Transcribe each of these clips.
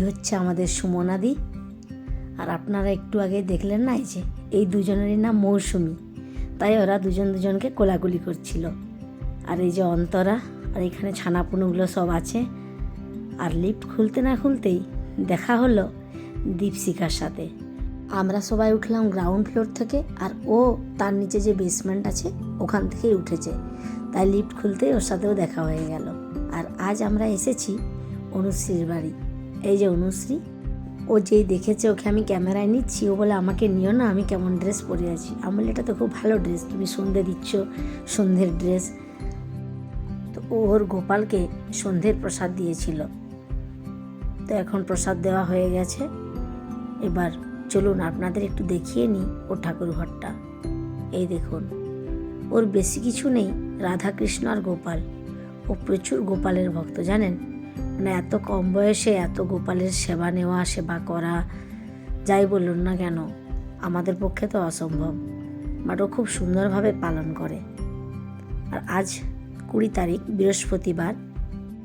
এই হচ্ছে আমাদের সুমনাদি আর আপনারা একটু আগে দেখলেন না এই যে, এই দুজনেরই নাম মৌসুমি। তাই ওরা দুজন দুজনকে কোলাকুলি করছিল। আর এই যে অন্তরা, আর এখানে ছানাপুনুগুলো সব আছে। আর লিফট খুলতে না খুলতেই দেখা হলো দীপশিকার সাথে। আমরা সবাই উঠলাম গ্রাউন্ড ফ্লোর থেকে, আর ও তার নিচে যে বেসমেন্ট আছে, ওখান থেকেই উঠেছে। তাই লিফট খুলতেই ওর সাথেও দেখা হয়ে গেল। আর আজ আমরা এসেছি অনুশ্রীর বাড়ি। এই যে অনুশ্রী, ও যেই দেখেছে ওকে আমি ক্যামেরায় নিচ্ছি, ও বলে, আমাকে নিও না, আমি কেমন ড্রেস পরে আছি। আমি বলি, এটা তো খুব ভালো ড্রেস, তুমি সন্ধে দিচ্ছ সন্ধ্যের ড্রেস। তো ও ওর গোপালকে সন্ধ্যের প্রসাদ দিয়েছিল। তো এখন প্রসাদ দেওয়া হয়ে গেছে। এবার চলুন, আপনাদের একটু দেখিয়ে নিই ও ঠাকুর ঘরটা এই দেখুন, ওর বেশি কিছু নেই রাধা কৃষ্ণ আর গোপাল। ও প্রচুর গোপালের ভক্ত, জানেন? মানে এত কম বয়সে এত গোপালের সেবা নেওয়া, সেবা করা, যাই বলুন না কেন, আমাদের পক্ষে তো অসম্ভব। বাট ও খুব সুন্দরভাবে পালন করে। আর আজ কুড়ি তারিখ, বৃহস্পতিবার।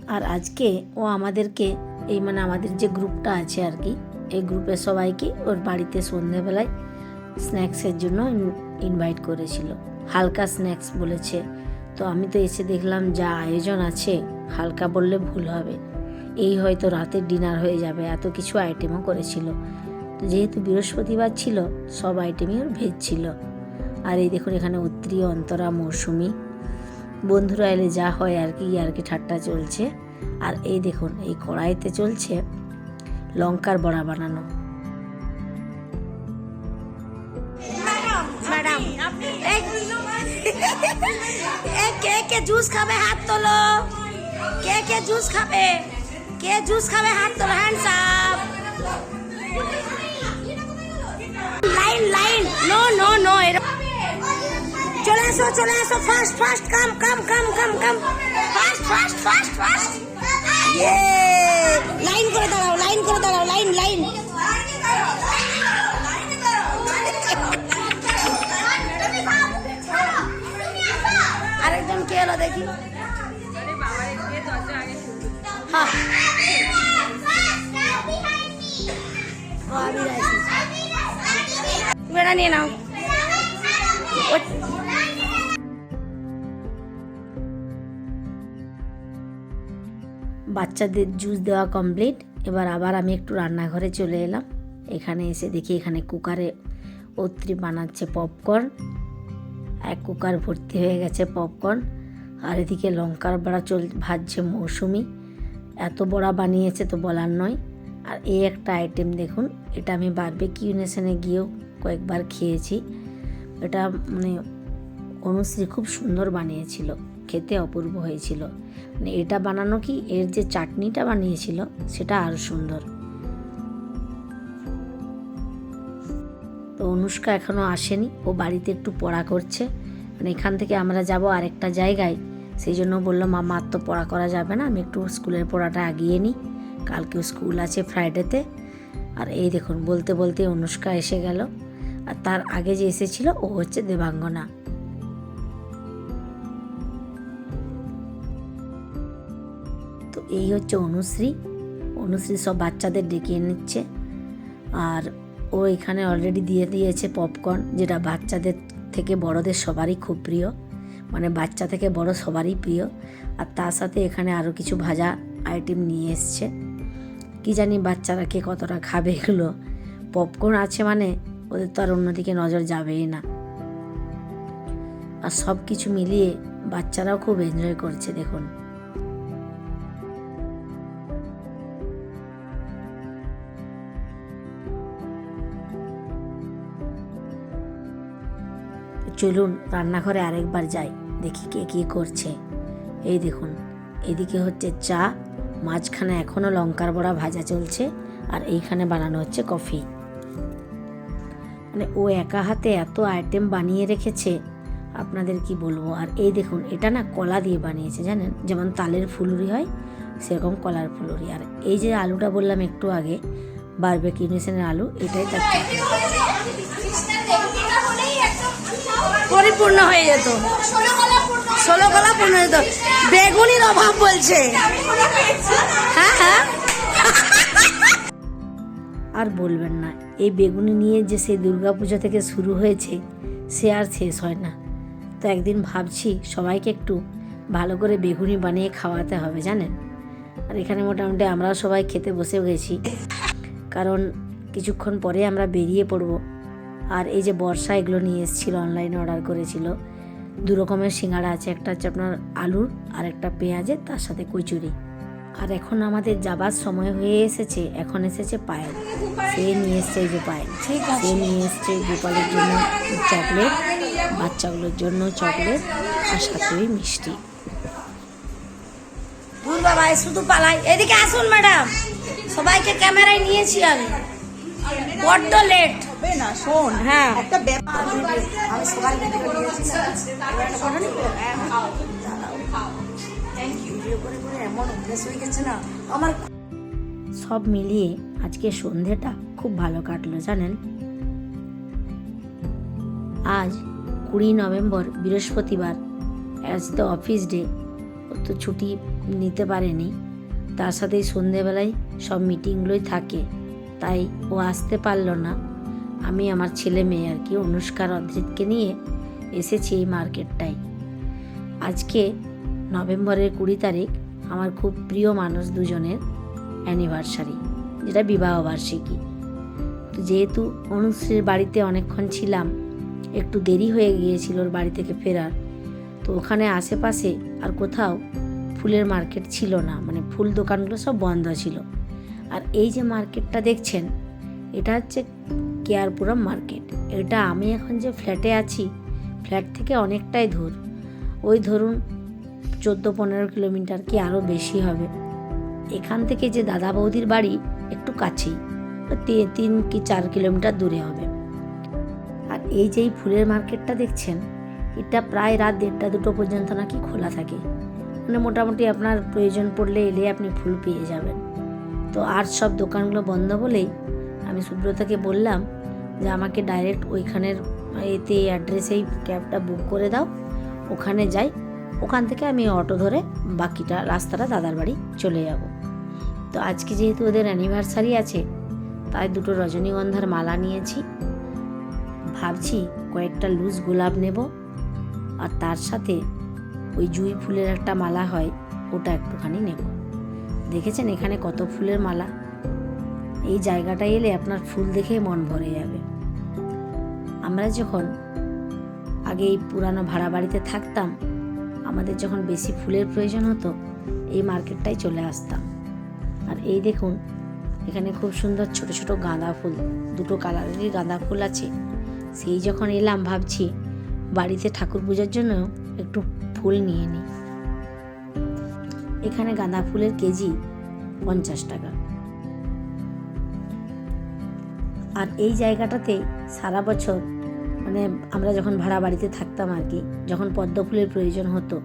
আর আজকে ও আমাদেরকে এই মানে আমাদের যে গ্রুপটা আছে আর কি, এই গ্রুপে সবাইকে ওর বাড়িতে সন্ধেবেলায় স্ন্যাক্সের জন্য ইনভাইট করেছিল। হালকা স্ন্যাক্স বলেছে। তো আমি তো এসে দেখলাম যা আয়োজন আছে, হালকা বললে ভুল হবে। এই হয়তো রাতের ডিনার হয়ে যাবে, এত কিছু আইটেমও করেছিল। তো যেহেতু বৃহস্পতিবার ছিল, সব আইটেমই ওর ভেজ ছিল। আর এই দেখুন এখানে উত্তরী, অন্তরা, মৌসুমি। বন্ধুরা এলে যা হয় আর কি আর কি ঠাট্টা চলছে। আর এই দেখুন, এই কড়াইতে চলছে লঙ্কার বড়া বানানো। কে কে জুস খাবে হাত তোলো। কে কে জুস খাবে? কে জুস খাবে? হাত তোলো hands up line line. No no no চলে আসো চলে আসো। Fast fast come come come come come fast fast fast fast line করে দাঁড়াও লাইন করে দাঁড়াও লাইন লাইন আরেকজন কে এলো দেখি? হ্যাঁ এটা নিয়ে নাও বাচ্চাদের জুস দেওয়া কমপ্লিট এবার আবার আমি একটু রান্নাঘরে চলে এলাম। এখানে এসে দেখি এখানে কুকারে অত্রি বানাচ্ছে পপকর্ন এক কুকার ভর্তি হয়ে গেছে পপকর্ন আর এদিকে লঙ্কার বড়া চল ভাজছে মৌসুমি। এত বড়া বানিয়েছে তো বলার নয়। আর এই একটা আইটেম দেখুন, এটা আমি বারবেকিউ নেশনে গিয়েও কয়েকবার খেয়েছি। এটা মানে অনুশ্রী খুব সুন্দর বানিয়েছিল, খেতে অপূর্ব হয়েছিল। মানে এটা বানানো কি, এর যে চাটনিটা বানিয়েছিল, সেটা আরও সুন্দর। তো অনুষ্কা এখনও আসেনি, ও বাড়িতে একটু পড়া করছে। মানে এখান থেকে আমরা যাব আরেকটা জায়গায়, সেই জন্য বলল, মামা আর তো পড়া করা যাবে না, আমি একটু স্কুলের পড়াটা আগিয়ে নিই। কালকেও স্কুল আছে ফ্রাইডেতে। আর এই দেখুন, বলতে বলতে অনুষ্কা এসে গেল। আর তার আগে যে এসেছিল, ও হচ্ছে দেবাঙ্গনা। তো এই হচ্ছে অনুশ্রী। অনুশ্রী সব বাচ্চাদের ডেকে নিচ্ছে আর ও এখানে অলরেডি দিয়ে দিয়েছে পপকর্ন যেটা বাচ্চাদের থেকে বড়দের সবারই খুব প্রিয়। মানে বাচ্চা থেকে বড় সবারই প্রিয়। আর তার সাথে এখানে আরও কিছু ভাজা আইটেম নিয়ে এসছে। কি জানি বাচ্চারা কে কতটা খাবে এগুলো। পপকর্ন আছে মানে ওদের তো আর অন্যদিকে নজর যাবেই না। আর সব কিছু মিলিয়ে বাচ্চারাও খুব এনজয় করছে, দেখুন। চলুন রান্নাঘরে আরেকবার যাই, দেখি কে কী করছে। এই দেখুন, এদিকে হচ্ছে চা মাঝখানে এখনও লঙ্কার বড়া ভাজা চলছে আর এইখানে বানানো হচ্ছে কফি মানে ও একা হাতে এত আইটেম বানিয়ে রেখেছে আপনাদের কি বলব আর এই দেখুন এটা না কলা দিয়ে বানিয়েছে জানেন যেমন তালের ফুলুরি হয় সেরকম কলার ফুলুরি আর এই যে আলুটা বললাম একটু আগে বারবেকিউ নেশনের আলু এটাই তার। পরিপূর্ণ হয়ে যেত। ষোলো কলা পূর্ণ হয়ে যেত। বেগুনির অভাব বলছে। হ্যাঁ হ্যাঁ। আর বলবেন না, এই বেগুনি নিয়ে যে সেই দুর্গাপুজো থেকে শুরু হয়েছে, সে আর শেষ হয় না। তো একদিন ভাবছি সবাইকে একটু ভালো করে বেগুনি বানিয়ে খাওয়াতে হবে, জানেন? আর এখানে মোটামুটি আমরাও সবাই খেতে বসে গেছি। কারণ কিছুক্ষণ পরে আমরা বেরিয়ে পড়ব। আর এই যে বর্ষা এগুলো নিয়ে এসেছিল অনলাইনে অর্ডার করেছিল। দু রকমের সিঙ্গাড়া আছে একটা হচ্ছে আপনার আলুর আর একটা পেঁয়াজের তার সাথে কচুরি। আর এখন আমাদের যাবার সময় হয়ে এসেছে এখন এসেছে পায়েল। সে নিয়ে এসছে এই যে পায়েল। সে নিয়ে এসছে গোপালের জন্য চকলেট বাচ্চাগুলোর জন্য চকলেট আর সাথে ওই মিষ্টি বাবা শুধু পালাই। এদিকে আসুন ম্যাডাম। সবাইকে ক্যামেরায় নিয়েছি আমি। বড্ড লেট না? শোন হ্যাঁ। একটা ব্যাপার আমি করে এমন অভ্যেস হয়ে গেছে না আমার সব মিলিয়ে আজকে সন্ধেটা খুব ভালো কাটলো জানেন? আজ কুড়ি নভেম্বর বৃহস্পতিবার। আজ তো অফিস ডে তো ছুটি নিতে পারেনি। তার সাথেই সন্ধেবেলায় সব মিটিংগুলোই থাকে। তাই ও আসতে পারল না। আমি আমার ছেলে মেয়ে আর কি অনুষ্কার অদ্রিতকে নিয়ে এসেছি এই মার্কেটটায়। আজকে নভেম্বরের কুড়ি তারিখ আমার খুব প্রিয় মানুষ দুজনের অ্যানিভার্সারি যেটা বিবাহবার্ষিকী তো যেহেতু অনুশ্রীর বাড়িতে অনেকক্ষণ ছিলাম, একটু দেরি হয়ে গিয়েছিল ওর বাড়ি থেকে ফেরার, তো ওখানে আশেপাশে আর কোথাও ফুলের মার্কেট ছিল না মানে ফুল দোকানগুলো সব বন্ধ ছিল। আর এই যে মার্কেটটা দেখছেন, এটা হচ্ছে কেয়ারপুরম মার্কেট। এটা আমি এখন যে ফ্ল্যাটে আছি, ফ্ল্যাট থেকে অনেকটাই দূর। ওই ধরুন চোদ্দ পনেরো কিলোমিটার কি আরও বেশি হবে। এখান থেকে যে দাদা বৌদির বাড়ি একটু কাছেই, তিন কি চার কিলোমিটার দূরে হবে। আর এই যে ফুলের মার্কেটটা দেখছেন, এটা প্রায় রাত দেড়টা দুটো পর্যন্ত নাকি খোলা থাকে। মানে মোটামুটি আপনার প্রয়োজন পড়লে এলে আপনি ফুল পেয়ে যাবেন। তো আর সব দোকানগুলো বন্ধ বলেই আমি সুব্রতাকে বললাম যে আমাকে ডাইরেক্ট ওইখানের এতে অ্যাড্রেসেই ক্যাবটা বুক করে দাও, ওখানে যাই, ওখান থেকে আমি অটো ধরে বাকিটা রাস্তাটা দাদার বাড়ি চলে যাব। তো আজকে যেহেতু ওদের অ্যানিভার্সারি আছে, তাই দুটো রজনীগন্ধার মালা নিয়েছি। ভাবছি কয়েকটা লুজ গোলাপ নেব, আর তার সাথে ওই জুঁই ফুলের একটা মালা হয়, ওটা একটুখানি নেব। দেখেছেন এখানে কত ফুলের মালা? এই জায়গাটা এলে আপনার ফুল দেখেই মন ভরে যাবে। আমরা যখন আগে এই পুরানো ভাড়া বাড়িতে থাকতাম, আমাদের যখন বেশি ফুলের প্রয়োজন হতো, এই মার্কেটটাই চলে আসতাম। আর এই দেখুন, এখানে খুব সুন্দর ছোট ছোট গাঁদা ফুল, দুটো কালারেরই গাঁদা ফুল আছে। সেই যখন এলাম, ভাবছি বাড়িতে ঠাকুর পূজার জন্য একটু ফুল নিয়ে নিই। এখানে গাঁদা ফুলের কেজি পঞ্চাশ টাকা। আর এই জায়গাটাতে সারা বছর মানে আমরা যখন ভাড়া বাড়িতে থাকতাম আর কি, যখন পদ্ম ফুলের প্রয়োজন হতো,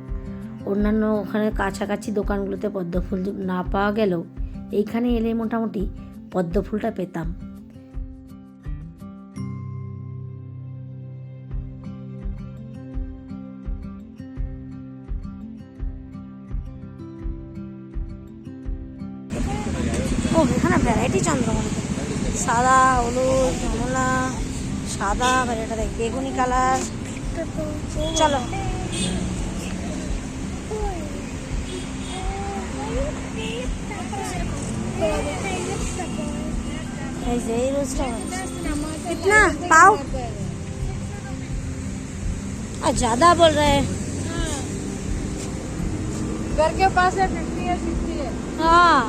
অন্যান্য ওখানে কাছাকাছি দোকানগুলোতে পদ্ম ফুল না পাওয়া গেলেও এইখানে এলে মোটামুটি পদ্ম ফুলটা পেতাম। সাদা হলুদ কমলা সাদা আবার এটা দেখ বেগুনি কালার চলো এই যে এই রোজটা कितना पाव आ ज्यादा बोल रहे हैं घर के पास है फिफ्टी है सिक्सटी है हाँ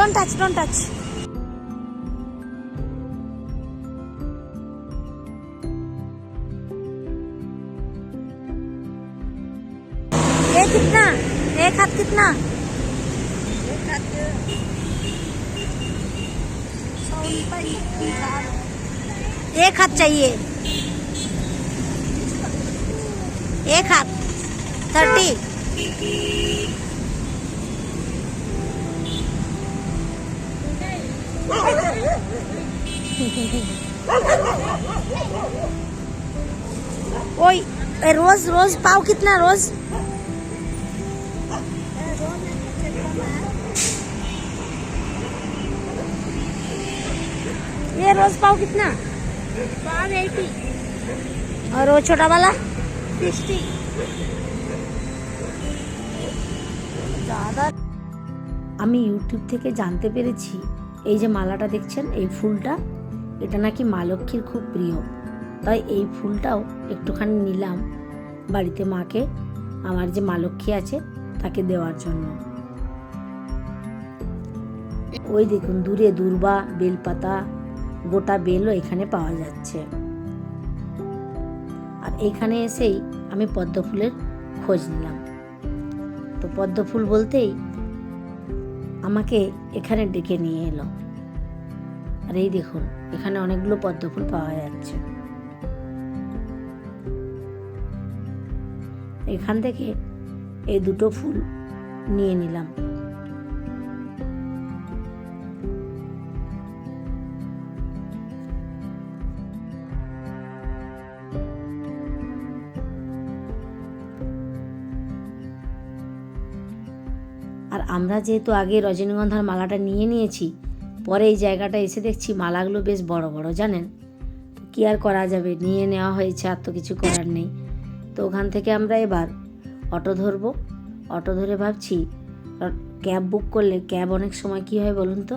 Don't touch, don't touch. ये कितना? एक हाथ कितना? एक हाथ चाहिए। एक हाथ। थर्टी। ওই रोज रोज पाव कितना रोज ये रोज पाव कितना पाव एटी और वो छोटा वाला सिक्सटी ज़्यादा আমি ইউটিউব থেকে জানতে পেরেছি এই যে মালাটা দেখছেন, এই ফুলটা, এটা নাকি মা লক্ষ্মীর খুব প্রিয়। তাই এই ফুলটাও একটুখানি নিলাম বাড়িতে মাকে, আমার যে মা লক্ষ্মী আছে, তাকে দেওয়ার জন্য। ওই দেখুন, দূরে দূর্বা, বেলপাতা, গোটা বেলও এখানে পাওয়া যাচ্ছে। আর এইখানে এসেই আমি পদ্ম ফুলের খোঁজ নিলাম। তো পদ্ম ফুল বলতেই আমাকে এখানে ডেকে নিয়ে এলো। আর এই দেখুন, এখানে অনেকগুলো পদ্ম ফুল পাওয়া যাচ্ছে। এখান থেকে এই দুটো ফুল নিয়ে নিলাম। আমরা যেহেতু আগে রজনীগন্ধার মালাটা নিয়ে নিয়েছি, পরে এই জায়গাটা এসে দেখছি মালাগুলো বেশ বড় বড়, জানেন? কী আর করা যাবে? নিয়ে নেওয়া হয়েছে, আর তো কিছু করার নেই। তো ওখান থেকে আমরা এবার অটো ধরবো। অটো ধরে ভাবছি ক্যাব বুক করলে ক্যাব অনেক সময় কী হয় বলুন তো?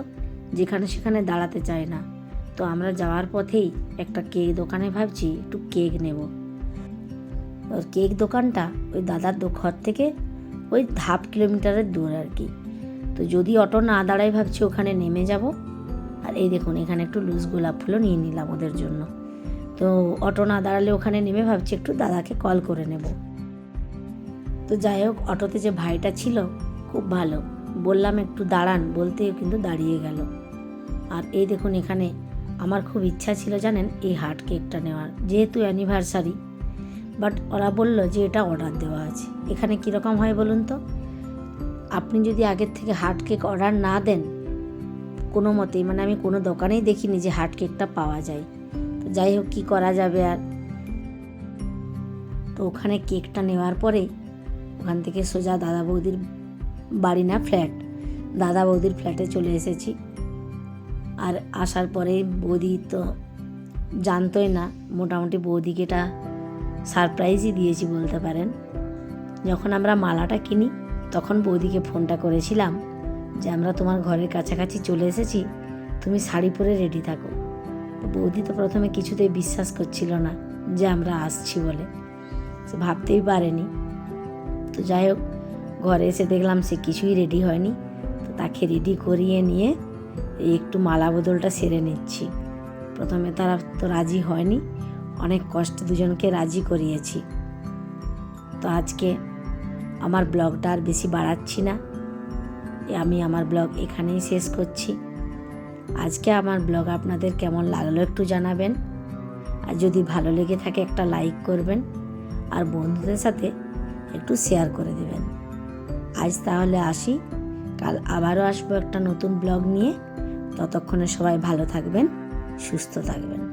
যেখানে সেখানে দাঁড়াতে চায় না। তো আমরা যাওয়ার পথেই একটা কেক দোকানে ভাবছি, একটু কেক নেব। কেক দোকানটা ওই দাদার ঘর থেকে ওই হাফ কিলোমিটারের দূর আর কি। তো যদি অটো না দাঁড়ায় ভাবছি ওখানে নেমে যাব। আর এই দেখুন, এখানে একটু লুজ গোলাপ ফুলও নিয়ে নিলাম ওদের জন্য। তো অটো না দাঁড়ালে ওখানে নেমে ভাবছি একটু দাদাকে কল করে নেব। তো যাই হোক, অটোতে যে ভাইটা ছিল, খুব ভালো। বললাম একটু দাঁড়ান বলতেও কিন্তু দাঁড়িয়ে গেল। আর এই দেখুন, এখানে আমার খুব ইচ্ছা ছিল জানেন, এই হার্ট কেকটা নেওয়ার। যেহেতু অ্যানিভার্সারি বাট ওরা বলল যে এটা অর্ডার দেওয়া আছে। এখানে কীরকম হয় বলুন তো? আপনি যদি আগের থেকে হার্ট কেক অর্ডার না দেন, কোনো মতেই মানে আমি কোনো দোকানেই দেখিনি যে হার্ট কেকটা পাওয়া যায়। তো যাই হোক, কী করা যাবে আর? তো ওখানে কেকটা নেওয়ার পরে ওখান থেকে সোজা দাদা বৌদির বাড়ি না ফ্ল্যাট দাদা বৌদির ফ্ল্যাটে চলে এসেছি। আর আসার পরে বৌদি তো জানতোই না, মোটামুটি বৌদিকে এটা সারপ্রাইজই দিয়েছি বলতে পারেন। যখন আমরা মালাটা কিনি, তখন বৌদিকে ফোনটা করেছিলাম যে, আমরা তোমার ঘরের কাছাকাছি চলে এসেছি, তুমি শাড়ি পরে রেডি থাকো। বৌদি তো প্রথমে কিছুতেই বিশ্বাস করছিল না যে, আমরা আসছি বলে। সে ভাবতেই পারেনি। তো যাই হোক, ঘরে এসে দেখলাম সে কিছুই রেডি হয়নি। তো তাকে রেডি করিয়ে নিয়ে একটু মালা বদলটা সেরে নিচ্ছি। প্রথমে তারা তো রাজি হয়নি। অনেক কষ্টে দুজনকে রাজি করিয়েছি। তো আজকে আমার ব্লগটা আর বেশি বাড়াচ্ছি না। আমি আমার ব্লগ এখানেই শেষ করছি। আজকে আমার ব্লগ আপনাদের কেমন লাগল একটু জানাবেন। আর যদি ভালো লেগে থাকে একটা লাইক করবেন। আর বন্ধুদের সাথে একটু শেয়ার করে দেবেন। আজ তাহলে আসি। কাল আবারও আসব একটা নতুন ব্লগ নিয়ে। ততক্ষণে সবাই ভালো থাকবেন, সুস্থ থাকবেন।